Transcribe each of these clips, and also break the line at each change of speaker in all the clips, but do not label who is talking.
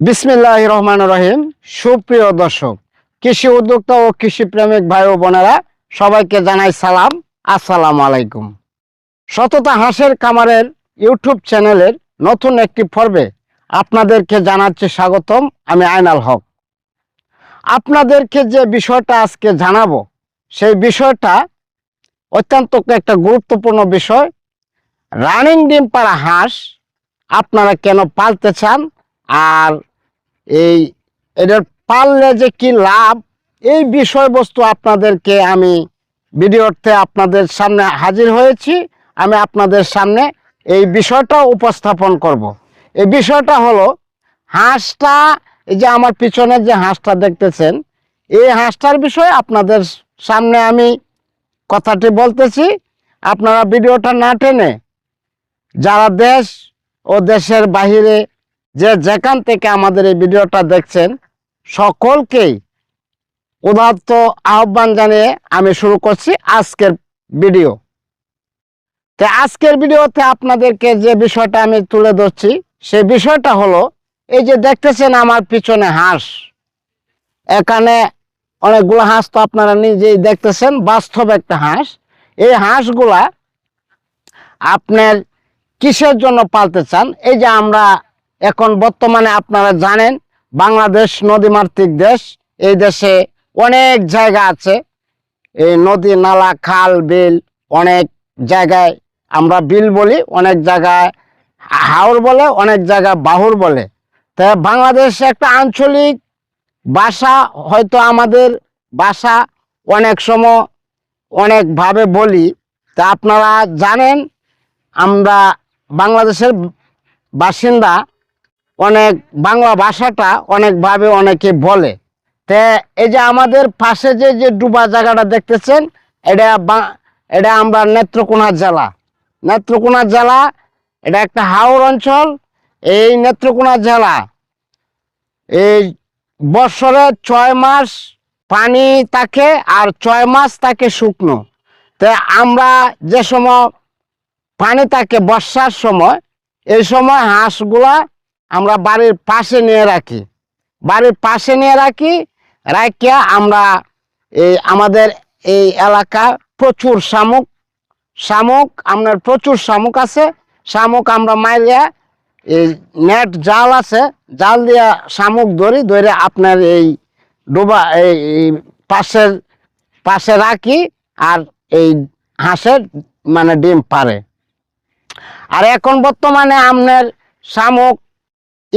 বিসমিল্লাহ রহমান রহিম। সুপ্রিয় দর্শক, কৃষি উদ্যোক্তা ও কৃষি প্রেমিক ভাই ও বোনেরা, সবাইকে জানাই সালাম, আসসালামু আলাইকুম। সততা হাঁসের কামারের ইউটিউব চ্যানেলের নতুন একটি পর্বে আপনাদেরকে জানাচ্ছি স্বাগতম, আমি আয়নাল হক। আপনাদেরকে যে বিষয়টা আজকে জানাব, সেই বিষয়টা অত্যন্ত একটা গুরুত্বপূর্ণ বিষয়। রানিং ডিম পাড়া হাঁস আপনারা কেন পালতে চান? আর এই, এটার পাললে যে কি লাভ? এই বিষয়বস্তু আপনাদেরকে আমি ভিডিওতে আপনাদের সামনে হাজির হয়েছি। আমি আপনাদের সামনে এই বিষয়টা উপস্থাপন করব। এই বিষয়টা হলো, হাঁসটা, এই যে আমার পিছনে যে হাঁসটা দেখতেছেন, এই হাঁসটার বিষয়ে আপনাদের সামনে আমি কথাটি বলতেছি। আপনারা ভিডিওটা না টেনে যারা দেশ ও দেশের বাহিরে যে যেখান থেকে আমাদের এই ভিডিওটা দেখছেন, সকলকেই উদাত্ত আহ্বান জানিয়ে আমি শুরু করছি আজকের ভিডিও। তো আজকের ভিডিওতে আপনাদেরকে যে বিষয়টা আমি তুলে ধরছি, সে বিষয়টা হলো, এই যে দেখতেছেন আমার পিছনে হাঁস। এখানে অনেকগুলো হাঁস তো আপনারা নিজেই দেখতেছেন, বাস্তব একটা হাঁস। এই হাঁসগুলা আপনার কিসের জন্য পালতে চান? এই যে আমরা এখন বর্তমানে আপনারা জানেন, বাংলাদেশ নদীমাতৃক দেশ। এই দেশে অনেক জায়গা আছে। এই নদী, নালা, খাল, বিল অনেক জায়গায় আমরা বিল বলি, অনেক জায়গায় হাওর বলে, অনেক জায়গায় বাহুর বলে। তা বাংলাদেশ একটা আঞ্চলিক ভাষা, হয়তো আমাদের ভাষা অনেক সময় অনেকভাবে বলি। তা আপনারা জানেন, আমরা বাংলাদেশের বাসিন্দা। অনেক বাংলা ভাষাটা অনেকভাবে অনেকে বলে। তে এই যে আমাদের পাশে যে যে ডুবা জায়গাটা দেখতেছেন, এটা এটা আমরা নেত্রকোনা জেলা। নেত্রকোনা জেলা, এটা একটা হাওর অঞ্চল, এই নেত্রকোনা জেলা। এই বছরে ছয় মাস পানি থাকে আর ছয় মাস থাকে শুকনো। তে আমরা যে সময় পানি থাকে বর্ষার সময়, এই সময় হাঁসগুলা আমরা বাড়ির পাশে নিয়ে রাখি। বাড়ির পাশে নিয়ে রাখি রাখিয়া আমরা এই আমাদের এই এলাকা প্রচুর শামুক শামুক, আপনার প্রচুর শামুক আছে। শামুক আমরা মারিয়া এই নেট জাল আছে, জাল দিয়া শামুক ধরি ধরে আপনার এই ডোবা, এই পাশের, পাশে রাখি আর এই হাঁসের মানে ডিম পারে আর এখন বর্তমানে আপনার শামুক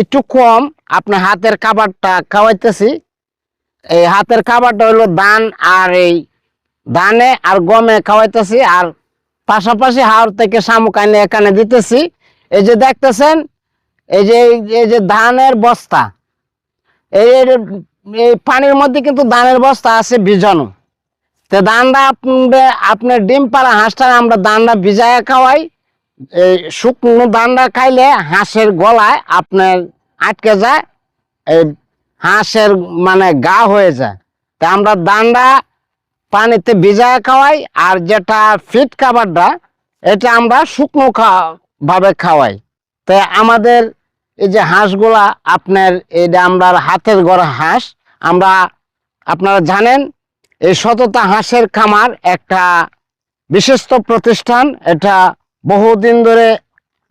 একটু কম, আপনার হাতের খাবারটা খাওয়াইতেছি। এই হাতের খাবারটা হলো ধান আর এই ধানে আর গমে খাওয়াইতেছি আর পাশাপাশি হাওড় থেকে শামুক আইনে এখানে দিতেছি। এই যে দেখতেছেন, এই যে এই যে ধানের বস্তা, এই এই- পানির মধ্যে কিন্তু ধানের বস্তা আছে ভিজানো তো ধানটা আপনার ডিম পাড়া হাঁসটা আমরা ধানটা ভিজায় খাওয়াই। এই শুকনো ধানটা খাইলে হাঁসের গলায় আপনার আটকে যায়, এই হাঁসের মানে গা হয়ে যায়। তা আমরা দান্ডা পানিতে ভিজায় খাওয়াই, আর যেটা ফিট খাবারটা, এটা আমরা শুকনো ভাবে খাওয়াই। তাই আমাদের এই যে হাঁসগুলা, আপনার এটা আমরা হাতের গড়া হাঁস, আমরা, আপনারা জানেন, এই সততা হাঁসের খামার একটা বিশিষ্ট প্রতিষ্ঠান, এটা বহুদিন ধরে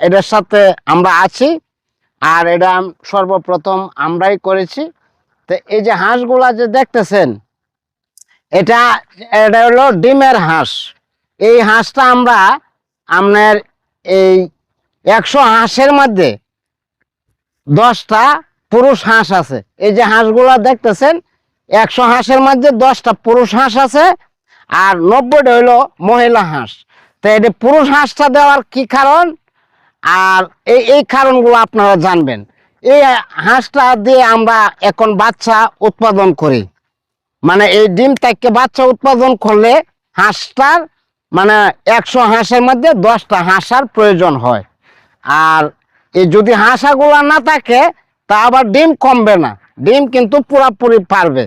এটার সাথে আমরা আছি, আর এটা সর্বপ্রথম আমরাই করেছি। তো এই যে হাঁসগুলা যে দেখতেছেন, এটা এটা হলো ডিমের হাঁস। এই হাঁসটা আমরা আপনার এই একশো হাঁসের মধ্যে দশটা পুরুষ হাঁস আছে। এই যে হাঁসগুলা দেখতেছেন, একশো হাঁসের মধ্যে দশটা পুরুষ হাঁস আছে, আর নব্বইটা হইল মহিলা হাঁস। তো এটা পুরুষ হাঁসটা দেওয়ার কি কারণ? আর এই এই কারণগুলো আপনারা জানবেন। এই হাঁসটা দিয়ে আমরা এখন বাচ্চা উৎপাদন করি। মানে এই ডিম থেকে বাচ্চা উৎপাদন করলে হাঁসটার মানে একশো হাঁসের মধ্যে দশটা হাঁসার প্রয়োজন হয়। আর এই যদি হাঁসাগুলা না থাকে, তা আবার ডিম কমবে না। ডিম কিন্তু পুরাপুরি পারবে।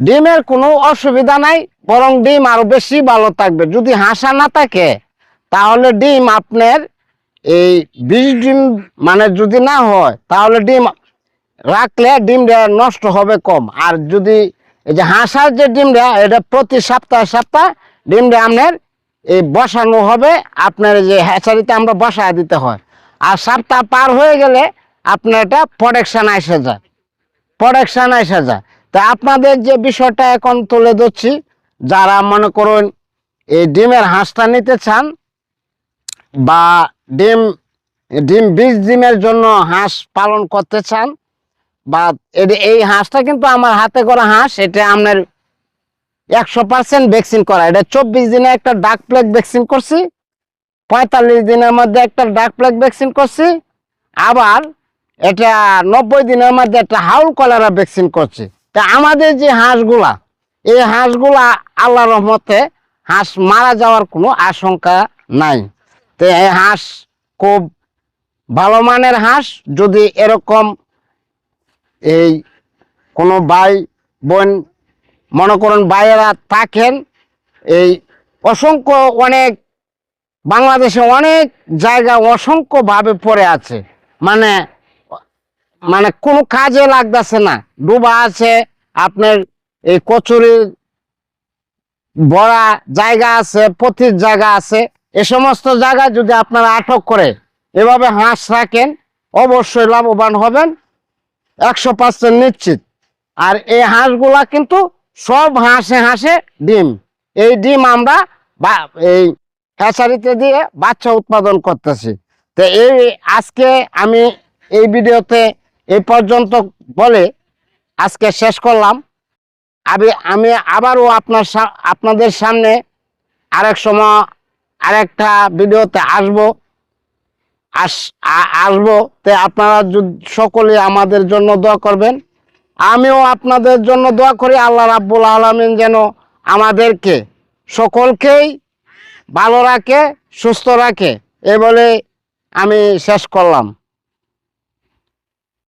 ডিমের কোনো অসুবিধা নাই, বরং ডিম আরও বেশি ভালো থাকবে। যদি হাসা না থাকে, তাহলে ডিম আপনার এই বিশ ডিম মানে যদি না হয়, তাহলে ডিম রাখলে ডিমটা নষ্ট হবে কম। আর যদি এই যে হাঁসার যে ডিমটা, এটা প্রতি সপ্তাহে সপ্তাহ ডিমটা আপনার এই বসানো হবে, আপনার যে হ্যাচারিতে আমরা বসা দিতে হয়। আর সপ্তাহ পার হয়ে গেলে আপনার এটা প্রোডাকশান এসে যায়। প্রোডাকশান এসে যায়। তা আপনাদের যে বিষয়টা এখন তুলে ধরছি, যারা মনে করুন এই ডিমের হাঁসটা নিতে চান বা ডিম ডিম, বীজ ডিমের জন্য হাঁস পালন করতে চান, বা এই হাঁসটা কিন্তু আমার হাতে করা হাঁস, এটা আপনার একশো পার্সেন্ট ভ্যাকসিন করা। এটা চব্বিশ দিনে একটা ডাক প্লেগ ভ্যাকসিন করছি, পঁয়তাল্লিশ দিনের মধ্যে একটা ডাক প্লেগ ভ্যাকসিন করছি, আবার এটা নব্বই দিনের মধ্যে একটা হাউল কলেরা ভ্যাকসিন করছি। তা আমাদের যে হাঁসগুলা, এই হাঁসগুলা আল্লাহ রহমতে হাঁস মারা যাওয়ার কোনো আশঙ্কা নাই। তো এই হাঁস খুব ভালো মানের হাঁস, যদি এরকম এই কোনো ভাই বোন, মনে করুন ভাইয়েরা থাকেন, এই অসংখ্য অনেক, বাংলাদেশে অনেক জায়গা অসংখ্যভাবে পড়ে আছে। মানে মানে কোনো কাজে লাগতেছে না। ডুবা আছে, আপনার এই কচুরির বড়া জায়গা আছে, পথির জায়গা আছে, এ সমস্ত জায়গা যদি আপনারা আটক করে এভাবে হাঁস রাখেন, অবশ্যই লাভবান হবেন, একশো পার্সেন্ট নিশ্চিত। আর এই হাঁসগুলা কিন্তু সব হাঁসে হাঁসে ডিম। এই ডিম আমরা বা, এই হ্যাচারিতে দিয়ে বাচ্চা উৎপাদন করতেছি। তো এই, আজকে আমি এই ভিডিওতে এই পর্যন্ত বলে আজকে শেষ করলাম। আমি আমি আবারও আপনার আপনাদের সামনে আরেক সময় আরেকটা ভিডিওতে আসব। আস আসব। তে আপনারা সকলে আমাদের জন্য দোয়া করবেন। আমিও আপনাদের জন্য দোয়া করি, আল্লাহ রাব্বুল আলমিন যেন আমাদেরকে সকলকেই ভালো রাখে, সুস্থ রাখে। এ বলে আমি শেষ করলাম।